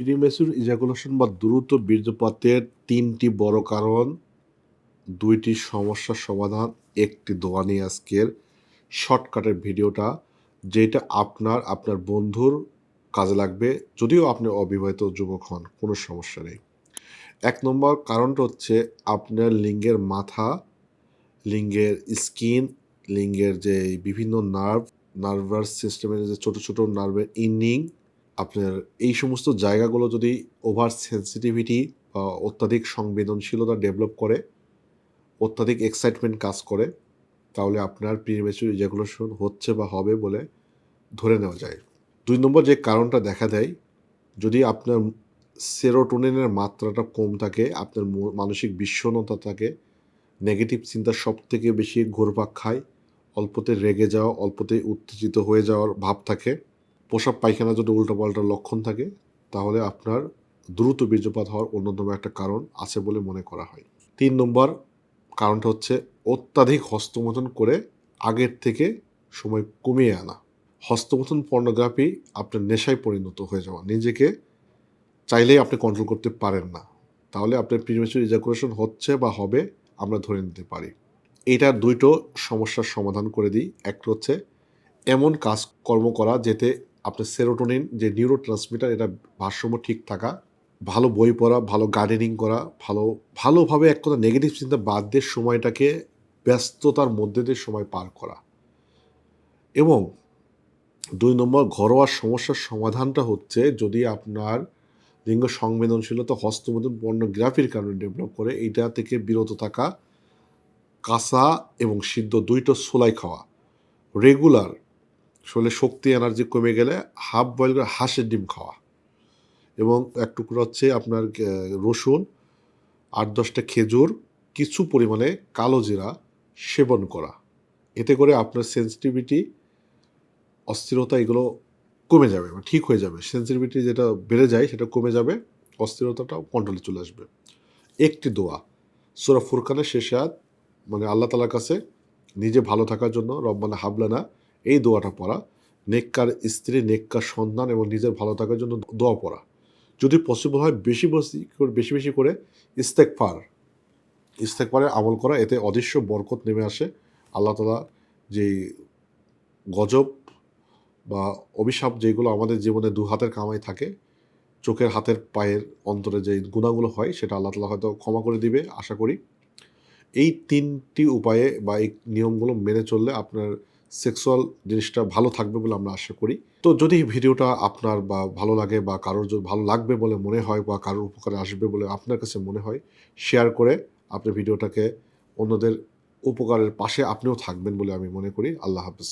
Premature ejaculation বা দ্রুত বীর্যপাতের তিনটি বড় কারণ, দুইটি সমস্যার সমাধান, একটি দোয়া নিয়ে আজকের শর্টকাটের ভিডিওটা যেটা আপনার আপনার বন্ধুর কাজে লাগবে, যদিও আপনি অবিবাহিত যুবক হন, কোনো সমস্যা নেই। এক নম্বর কারণটা হচ্ছে আপনার লিঙ্গের মাথা, লিঙ্গের স্কিন, লিঙ্গের যে বিভিন্ন নার্ভ নার্ভাস সিস্টেমের যে ছোট ছোট নার্ভের ইনিং আপনার এই সমস্ত জায়গাগুলো যদি ওভার সেন্সিটিভিটি বা অত্যাধিক সংবেদনশীলতা ডেভেলপ করে, অত্যাধিক এক্সাইটমেন্ট কাজ করে, তাহলে আপনার প্রিমেচুর ইজাকুলেশন হচ্ছে বা হবে বলে ধরে নেওয়া যায়। দুই নম্বর যে কারণটা দেখা দেয়, যদি আপনার সেরোটোনিনের মাত্রাটা কম থাকে, আপনার মানসিক বিষণ্ণতা থাকে নেগেটিভ চিন্তা সব থেকে বেশি ঘোরপাক খায়, অল্পতে রেগে যাওয়া, অল্পতে উত্তেজিত হয়ে যাওয়ার ভাব থাকে পোশাক পায়খানা যদি উল্টোপাল্টা লক্ষণ থাকে, তাহলে আপনার দ্রুত বীর্যপাত হওয়ার অন্যতম একটা কারণ আছে বলে মনে করা হয়। তিন নম্বর কারণটা হচ্ছে অত্যাধিক হস্তমোচন করে আগের থেকে সময় কমিয়ে আনা। হস্তমোচন পর্নোগ্রাফি আপনার নেশায় পরিণত হয়ে যাওয়া। নিজেকে চাইলেই আপনি কন্ট্রোল করতে পারেন না। তাহলে আপনার প্রিমেচুর ইজাকুলেশন হচ্ছে বা হবে, আমরা ধরে নিতে পারি। এইটার দুইটো সমস্যার সমাধান করে দিই। একটা হচ্ছে এমন কাজ কর্ম করা যেতে আপনার সেরোটোনিন যে নিউরো ট্রান্সমিটার এটা ভারসাম্য ঠিক থাকা, ভালো বই পড়া, ভালো গার্ডেনিং করা, ভালো, ভালোভাবে এক কথা নেগেটিভ চিন্তা বাদ দিয়ে সময়টাকে ব্যস্ততার মধ্যে দিয়ে সময় পার করা। এবং দুই নম্বর, ঘরোয়া সমস্যার সমাধানটা হচ্ছে যদি আপনার লিঙ্গ সংবেদনশীলতা হস্তমোদন পর্নোগ্রাফির কারণে ডেভেলপ করে এইটা থেকে বিরত থাকা, কাঁচা এবং সিদ্ধ দুইটো সোলাই খাওয়া। রেগুলার শরীরে শক্তি এনার্জি কমে গেলে হাফ বয়েল করে হাঁসের ডিম খাওয়া। এবং এক টুকরো হচ্ছে আপনার রসুন, আট দশটা খেজুর, কিছু পরিমাণে কালো জিরা সেবন করা। এতে করে আপনার সেন্সিটিভিটি অস্থিরতা এগুলো কমে যাবে মানে ঠিক হয়ে যাবে। সেন্সিটিভিটি যেটা বেড়ে যায় সেটা কমে যাবে, অস্থিরতাটাও কন্ট্রোলে চলে আসবে। একটি দোয়া, সুরা ফুরকানের শেষে মানে আল্লাহ তালার কাছে, নিজে ভালো থাকার জন্য, রব্বানা হাবলানা এই দোয়াটা পড়া। নেককার স্ত্রী, নেককার সন্তান এবং নিজের ভালো থাকার জন্য দোয়া পড়া। যদি পসিবল হয় বেশি বেশি করে, বেশি বেশি করে ইস্তেকফার ইস্তেকফারে আমল করা, এতে অদৃশ্য বরকত নেমে আসে। আল্লাহ তালা যেই গজব বা অভিশাপ যেগুলো আমাদের জীবনে দু হাতের কামাই থাকে, চোখের হাতের পায়ের অন্তরে যে গুণাগুলো হয়, সেটা আল্লাহ তালা হয়তো ক্ষমা করে দিবে, আশা করি। এই তিনটি উপায়ে বা এই নিয়মগুলো মেনে চললে আপনার সেক্সুয়াল জিনিসটা ভালো থাকবে বলে আমরা আশা করি। তো যদি ভিডিওটা আপনার বা ভালো লাগে বা কারোর ভালো লাগবে বলে মনে হয় বা কারোর উপকারে আসবে বলে আপনার কাছে মনে হয় শেয়ার করে আপনি ভিডিওটাকে অন্যদের উপকারের পাশে আপনিও থাকবেন বলে আমি মনে করি। আল্লাহ হাফিজ।